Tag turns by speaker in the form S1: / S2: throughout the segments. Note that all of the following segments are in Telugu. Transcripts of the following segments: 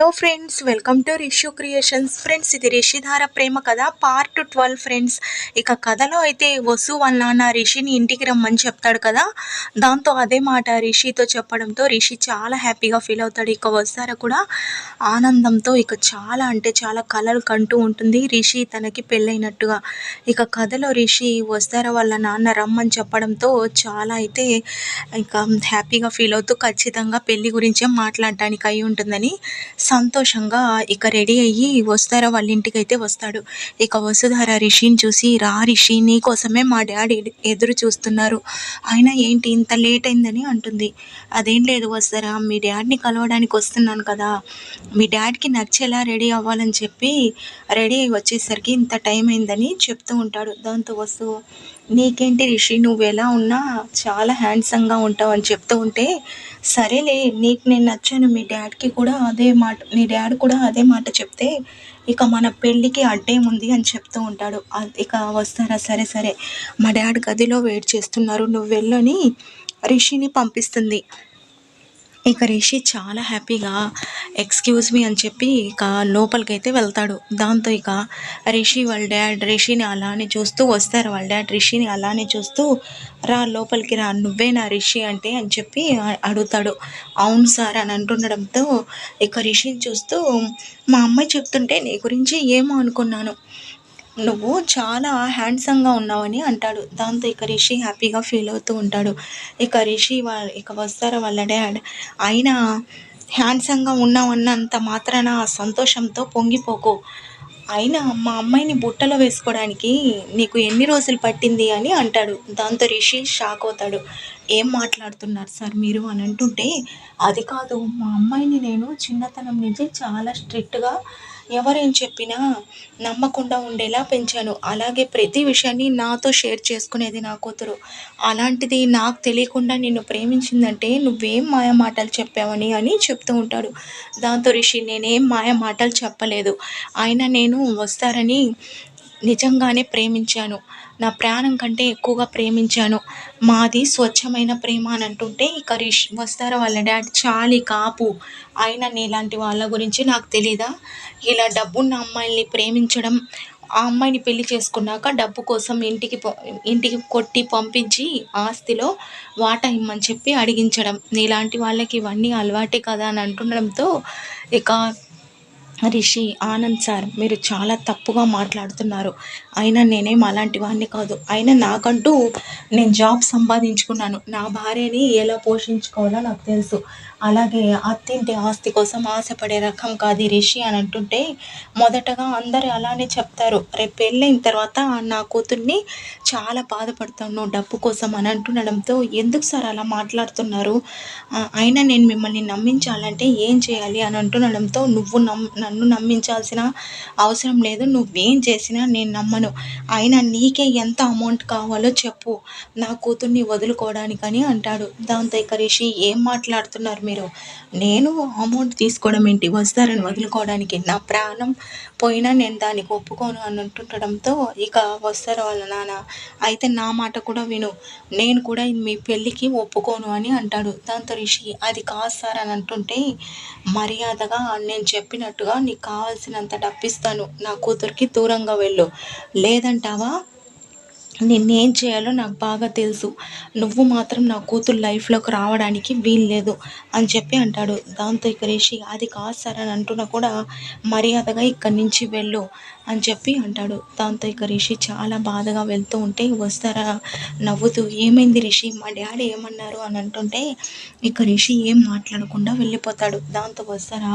S1: Hello friends welcome to Rishu creations friends ఇది రిషిధార ప్రేమ కథ పార్ట్ ట్వెల్వ్ ఫ్రెండ్స్ ఇక కథలో అయితే వసు వాళ్ళ నాన్న రిషిని ఇంటికి రమ్మని చెప్తాడు కదా. దాంతో అదే మాట రిషితో చెప్పడంతో రిషి చాలా హ్యాపీగా ఫీల్ అవుతాడు. ఇక వస్తారా కూడా ఆనందంతో ఇక చాలా అంటే చాలా కలలు కంటూ ఉంటుంది రిషి తనకి పెళ్ళైనట్టుగా. ఇక కథలో రిషి వస్తారా వాళ్ళ నాన్న రమ్మని చెప్పడంతో చాలా అయితే ఇక హ్యాపీగా ఫీల్ అవుతూ ఖచ్చితంగా పెళ్ళి గురించే మాట్లాడడానికి అయి ఉంటుందని సంతోషంగా ఇక రెడీ అయ్యి వస్తారా వాళ్ళ ఇంటికి అయితే వస్తాడు. ఇక వసుధార రిషిని చూసి రా రిషి నీకోసమే మా డాడీ ఎదురు చూస్తున్నారు. అయినా ఏంటి ఇంత లేట్ అయిందని? అంటుంది. అదేం లేదు వస్తారా మీ డాడీని కలవడానికి వస్తున్నాను కదా. మీ డాడీకి నచ్చేలా రెడీ అవ్వాలని చెప్పి రెడీ అయ్యి వచ్చేసరికి ఇంత టైం అయిందని చెప్తూ ఉంటాడు. దాంతో వస్తూ నీకేంటి రిషి? నువ్వు ఎలా ఉన్నా చాలా హ్యాండ్సమ్గా ఉంటావు అని చెప్తూ ఉంటే సరేలే నీకు నేను నచ్చాను మీ డాడ్కి కూడా అదే మాట నీ డాడ్ కూడా అదే మాట చెప్తే ఇక మన పెళ్ళికి అడ్డేముంది అని చెప్తూ ఉంటాడు. ఇక వస్తారా? సరే సరే. మా డాడ్ గదిలో వెయిట్ చేస్తున్నారు. నువ్వు వెళ్ళని రిషిని పంపిస్తుంది. ఇక రిషి చాలా హ్యాపీగా ఎక్స్క్యూజ్ మీ అని చెప్పి ఇక లోపలికైతే వెళ్తాడు. దాంతో ఇక రిషి వాళ్ళ డాడ్ రిషిని అలానే చూస్తూ వస్తారు. వాళ్ళ డాడ్ రిషిని అలానే చూస్తూ రా లోపలికి రా నువ్వే నా రిషి అంటే అని చెప్పి అడుగుతాడు. అవును సార్ అని అంటుండడంతో ఇక రిషిని చూస్తూ మా అమ్మాయి చెప్తుంటే నీ గురించి ఏమో అనుకున్నాను. నువ్వు చాలా హ్యాండ్సమ్గా ఉన్నావని అంటాడు. దాంతో ఇక రిషి హ్యాపీగా ఫీల్ అవుతూ ఉంటాడు. ఇక రిషి వాళ్ళ ఇక వస్తారా వాళ్ళ డాడ్? అయినా హ్యాండ్సమ్గా ఉన్నావన్నంత మాత్రాన సంతోషంతో పొంగిపోకు. అయినా మా అమ్మాయిని బుట్టలో వేసుకోవడానికి నీకు ఎన్ని రోజులు పట్టింది అని అంటాడు. దాంతో రిషి షాక్ అవుతాడు. ఏం మాట్లాడుతున్నారు సార్ మీరు? అని అంటుంటే అది కాదు మా అమ్మాయిని నేను చిన్నతనం నుంచి చాలా స్ట్రిక్ట్గా ఎవరేం చెప్పినా నమ్మకుండా ఉండేలా పెంచాను. అలాగే ప్రతి విషయాన్ని నాతో షేర్ చేసుకునేది నా కూతురు. అలాంటిది నాకు తెలియకుండా నిన్ను ప్రేమించిందంటే నువ్వేం మాయ మాటలు చెప్పావని అని చెప్తూ ఉంటాడు. దాంతో రిషి నేనేం మాయ మాటలు చెప్పలేదు. ఆయన నేను వస్తారని నిజంగానే ప్రేమించాను. నా ప్రాణం కంటే ఎక్కువగా ప్రేమించాను. మాది స్వచ్ఛమైన ప్రేమ అని అంటుంటే ఇక రిష్ వస్తారా వాళ్ళ డాడీ? చాలి కాపు. అయినా నీలాంటి వాళ్ళ గురించి నాకు తెలీదా? ఇలా డబ్బున్న అమ్మాయిల్ని ప్రేమించడం ఆ అమ్మాయిని పెళ్ళి చేసుకున్నాక డబ్బు కోసం ఇంటికి ఇంటికి కొట్టి పంపించి ఆస్తిలో వాటా ఇమ్మని చెప్పి అడిగించడం. నీలాంటి వాళ్ళకి ఇవన్నీ అలవాటే కదా అని అంటుండడంతో ఇక రిషి ఆనంద్ సార్ మీరు చాలా తప్పుగా మాట్లాడుతున్నారు. అయినా నేనేం అలాంటి వాడిని కాదు. అయినా నాకంటూ నేను జాబ్ సంపాదించుకున్నాను. నా భార్యని ఎలా పోషించుకోవాలో నాకు తెలుసు. అలాగే అత్తింటి ఆస్తి కోసం ఆశపడే రకం కాదు రిషి అని అంటుంటే మొదటగా అందరూ అలానే చెప్తారు. రేపు పెళ్ళైన తర్వాత నా కూతుర్ని చాలా బాధపడతాను డబ్బు కోసం అని అంటుండడంతో ఎందుకు సార్ అలా మాట్లాడుతున్నారు? అయినా నేను మిమ్మల్ని నమ్మించాలంటే ఏం చేయాలి అని అంటుండడంతో నువ్వు నమ్ నన్ను నమ్మించాల్సిన అవసరం లేదు. నువ్వేం చేసినా నేను నమ్మను. అయినా నీకే ఎంత అమౌంట్ కావాలో చెప్పు. నా కూతుర్ని వదులుకోవడానికని అంటాడు. దాంతో ఇక రిషి ఏం మాట్లాడుతున్నారు మీరు? నేను అమౌంట్ తీసుకోవడం ఏంటి? వస్తారని వదులుకోవడానికి నా ప్రాణం పోయినా నేను దానికి ఒప్పుకోను అని అంటుండడంతో ఇక వస్తారు వాళ్ళ నాన్న. అయితే నా మాట కూడా విను. నేను కూడా మీ పెళ్ళికి ఒప్పుకోను అని అంటాడు. దాంతో రిషి అది కాదు సార్ అని అంటుంటే మర్యాదగా నేను చెప్పినట్టుగా నీకు కావాల్సినంత డప్పిస్తాను నా కూతురికి దూరంగా వెళ్ళు. లేదంటావా? నిన్నేం చేయాలో నాకు బాగా తెలుసు. నువ్వు మాత్రం నా కూతురు లైఫ్లోకి రావడానికి వీల్లేదు అని చెప్పి అంటాడు. దాంతో ఇక రిషి అది కాదు సార్ అని అంటున్నా కూడా మర్యాదగా ఇక్కడి నుంచి వెళ్ళు. అని చెప్పి అంటాడు. దాంతో ఇక రిషి చాలా బాధగా వెళ్తూ ఉంటే వస్తారా? నవ్వుతూ ఏమైంది రిషి? మా డాడీ ఏమన్నారు? అని అంటుంటే ఇక రిషి ఏం మాట్లాడకుండా వెళ్ళిపోతాడు. దాంతో వస్తారా?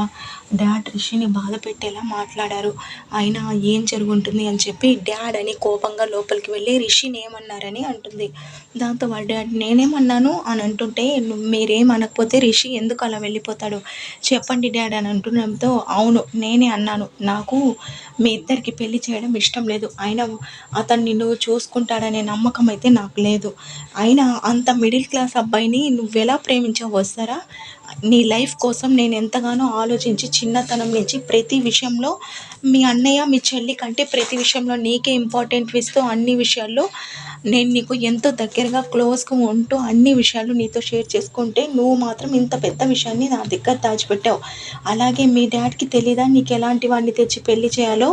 S1: డాడ్ రిషిని బాధ పెట్టేలా మాట్లాడారు. అయినా ఏం జరుగుంటుంది? అని చెప్పి డాడ్ అని కోపంగా లోపలికి వెళ్ళి రిషిని ఏమన్నారని అంటుంది. దాంతో వాళ్ళ డాడ్ నేనేమన్నాను? అని అంటుంటే మీరేం అనకపోతే రిషి ఎందుకు అలా వెళ్ళిపోతాడు? చెప్పండి డాడ్ అని అంటుండడంతో అవును నేనే అన్నాను. నాకు మీ ఇద్దరికి పెళ్ళి చేయడం ఇష్టం లేదు. ఆయన అతను నిన్ను చూసుకుంటాడనే నమ్మకం అయితే నాకు లేదు. అయినా అంత మిడిల్ క్లాస్ అబ్బాయిని నువ్వు ఎలా ప్రేమించావు వస్తారా నీ లైఫ్ కోసం నేను ఎంతగానో ఆలోచించి చిన్నతనం నుంచి ప్రతి విషయంలో మీ అన్నయ్య మీ చెల్లి కంటే ప్రతి విషయంలో నీకే ఇంపార్టెంట్ ఇస్తూ అన్ని విషయాల్లో నేను నీకు ఎంతో దగ్గరగా క్లోజ్గా ఉంటూ అన్ని విషయాలు నీతో షేర్ చేసుకుంటే నువ్వు మాత్రం ఇంత పెద్ద విషయాన్ని నా దగ్గర దాచిపెట్టావు. అలాగే మీ డాడ్కి తెలీదా నీకు ఎలాంటి వాడిని తెచ్చి పెళ్ళి చేయాలో?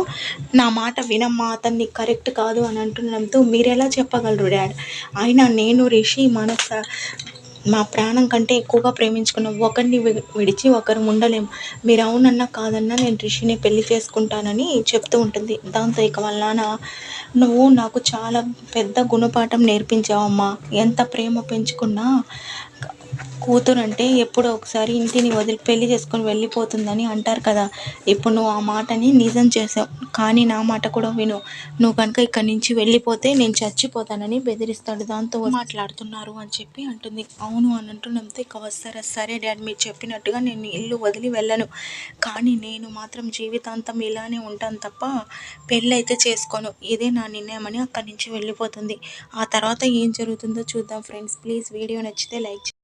S1: నా మాట వినమ్మా అతన్ని కరెక్ట్ కాదు అని అంటున్నంతో మీరు ఎలా చెప్పగలరు డాడ్ అయినా నేను రిషి మన స- మా ప్రాణం కంటే ఎక్కువగా ప్రేమించుకున్న ఒకరిని విడిచి ఒకరు ఉండలేం. మీరు అవునన్నా కాదన్నా నేను రిషిని పెళ్ళి చేసుకుంటానని చెప్తూ ఉంటుంది. దాంతో ఇక వాళ్ళ నాన్న నువ్వు నాకు చాలా పెద్ద గుణపాఠం నేర్పించావమ్మా. ఎంత ప్రేమ పెంచుకున్నా కూతురు అంటే ఎప్పుడో ఒకసారి ఇంటిని వదిలి పెళ్ళి చేసుకొని వెళ్ళిపోతుందని అంటారు కదా. ఇప్పుడు నువ్వు ఆ మాటని నిజం చేసావు. కానీ నా మాట కూడా విను. నువ్వు కనుక ఇక్కడి నుంచి వెళ్ళిపోతే నేను చచ్చిపోతానని బెదిరిస్తాడు. దాంతో మాట్లాడుతున్నారు అని చెప్పి అంటుంది. అవును అని అంటుండడంతో ఇక వస్తారా? సరే డాడ్ మీరు చెప్పినట్టుగా నేను ఇల్లు వదిలి వెళ్ళను. కానీ నేను మాత్రం జీవితాంతం ఇలానే ఉంటాను తప్ప పెళ్ళి అయితే చేసుకోను. ఇదే నా నిర్ణయం అని అక్కడి నుంచి వెళ్ళిపోతుంది. ఆ తర్వాత ఏం జరుగుతుందో చూద్దాం ఫ్రెండ్స్. ప్లీజ్ వీడియో నచ్చితే లైక్